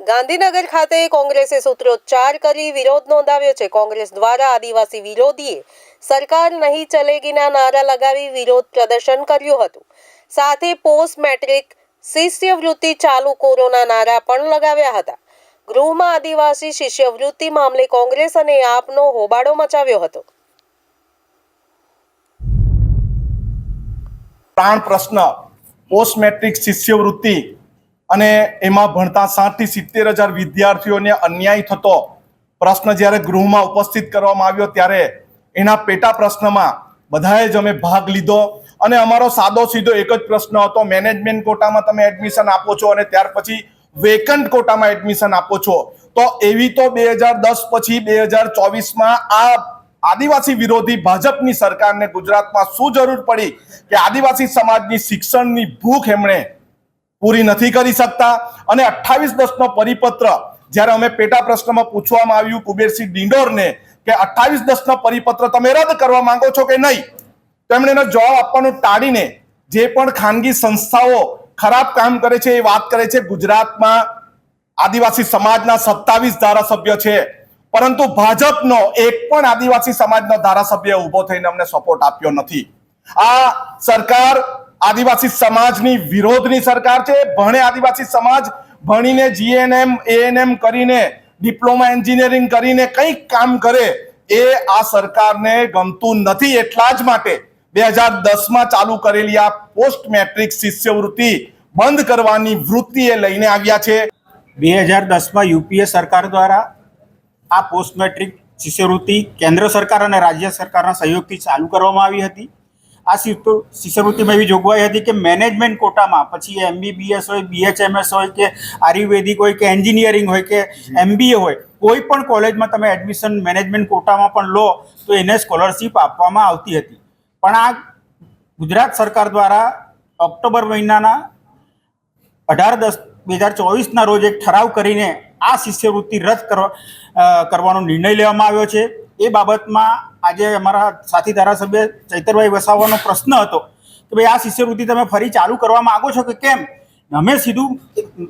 ગાંધીનગર ખાતે કોંગ્રેસે સૂત્રોચ્ચાર કરી વિરોધ નોંધાવ્યો છે. કોંગ્રેસ દ્વારા આદિવાસી વિરોધીએ સરકાર નહીં ચલેગીના નારા લગાવી વિરોધ પ્રદર્શન કર્યું હતું. સાથે પોસ્ટ મેટ્રિક શિષ્યવૃત્તિ ચાલુ કોરોના નારા પણ લગાવ્યા હતા. ગૃહમાં આદિવાસી શિષ્યવૃત્તિ મામલે કોંગ્રેસ અને આપનો હોબાળો મચાવ્યો હતો. પ્રાણ પ્રશ્ન, પોસ્ટ મેટ્રિક શિષ્યવૃત્તિ અને એમાં ભણતા સાઠથી સિત્તેર હજાર વિદ્યાર્થીઓને અન્યાય થતો પ્રશ્ન જ્યારે ગૃહમાં ઉપસ્થિત કરવામાં આવ્યો ત્યારે એના પેટા પ્રશ્નમાં બધાએ જ અમે ભાગ લીધો અને અમારો સાદો સીધો એક જ પ્રશ્ન હતો, મેનેજમેન્ટ કોટામાં તમે એડમિશન આપો છો અને ત્યાર પછી વેકન્ટ કોટામાં એડમિશન આપો છો? તો એવી તો બે હજાર દસ પછી બે હજાર ચોવીસમાં આ આદિવાસી વિરોધી ભાજપની સરકારને ગુજરાતમાં શું જરૂર પડી કે આદિવાસી સમાજની શિક્ષણની ભૂખ એમણે પૂરી નથી કરી શકતા. અને અઠ્ઠાવીસ દસનો પરિપત્ર, જ્યારે અમે પેટા પ્રશ્નમાં પૂછવામાં આવ્યું કુબેરસિંહ ડિંડોરને કે અઠ્ઠાવીસ દસનો પરિપત્ર તમે રદ કરવા માંગો છો કે નહીં? તેમણે એનો જવાબ આપવાનું ટાળીને જે પણ ખાનગી સંસ્થાઓ ખરાબ કામ કરે છે એ વાત કરે છે. ગુજરાતમાં આદિવાસી સમાજના સત્તાવીસ ધારાસભ્ય છે. પરંતુ ભાજપનો એક પણ આદિવાસી સમાજનો ધારાસભ્ય ઊભો થઈને અમને સપોર્ટ આપ્યો નથી. આ સરકાર આદિવાસી સમાજની વિરોધની સરકાર છે. ભણે આદિવાસી સમાજ ભણીને જીએનએમ એએનએમ કરીને, ડિપ્લોમા એન્જિનિયરિંગ કરીને કંઈક કામ કરે એ આ સરકારને ગમતું નથી. એટલા જ માટે બે હજાર દસમાં ચાલુ કરેલી આ પોસ્ટ મેટ્રિક શિષ્યવૃત્તિ બંધ કરવાની વૃત્તિ એ લઈને આવ્યા છે. બે હજાર દસમાં યુપીએ સરકાર દ્વારા આ પોસ્ટ મેટ્રિક શિષ્યવૃત્તિ કેન્દ્ર સરકાર અને રાજ્ય સરકારના સહયોગથી ચાલુ કરવામાં આવી હતી. આ શિષ્ય- શિષ્યવૃત્તિમાં એવી જોગવાઈ હતી કે મેનેજમેન્ટ કોટામાં પછી એમબીબીએસ હોય બીએચએમએસ હોય કે આયુર્વેદિક હોય કે એન્જિનિયરિંગ હોય કે એમબીએ હોય કોઈ પણ કોલેજમાં તમે એડમિશન મેનેજમેન્ટ કોટામાં પણ લો તો એને સ્કોલરશિપ આપવામાં આવતી હતી. પણ આ ગુજરાત સરકાર દ્વારા ઓક્ટોબર મહિનાના અઢાર દસ બે હજાર ચોવીસના રોજ એક ઠરાવ કરીને આ શિષ્યવૃત્તિ રદ કરવા કરવાનો નિર્ણય લેવામાં આવ્યો છે. એ બાબતમાં આજે અમારા સાથી ધારાસભ્ય ચૈતરભાઈ વસાવાનો પ્રશ્ન હતો કે ભાઈ આ શિષ્યવૃત્તિ તમે ફરી ચાલુ કરવા માંગો છો કે કેમ? અમે સીધું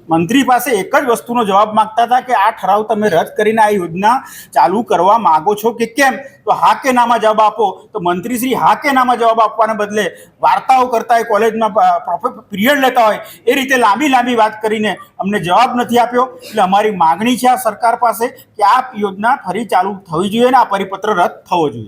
મંત્રી પાસે એક જ વસ્તુનો જવાબ માંગતા હતા કે આ ઠરાવ તમે રદ કરીને આ યોજના ચાલુ કરવા માગો છો કે કેમ? તો હા કે નામાં જવાબ આપો. તો મંત્રી શ્રી હા કે નામાં જવાબ આપવાને બદલે વાર્તાઓ કરતા હોય, કોલેજમાં પીરિયડ લેતા હોય, એ રીતે લાંબી લાંબી વાત કરીને અમને જવાબ નથી આપ્યો. એટલે અમારી માગણી છે આ સરકાર પાસે કે આ યોજના ફરી ચાલુ થવી જોઈએ અને આ પરિપત્ર રદ થવો જોઈએ.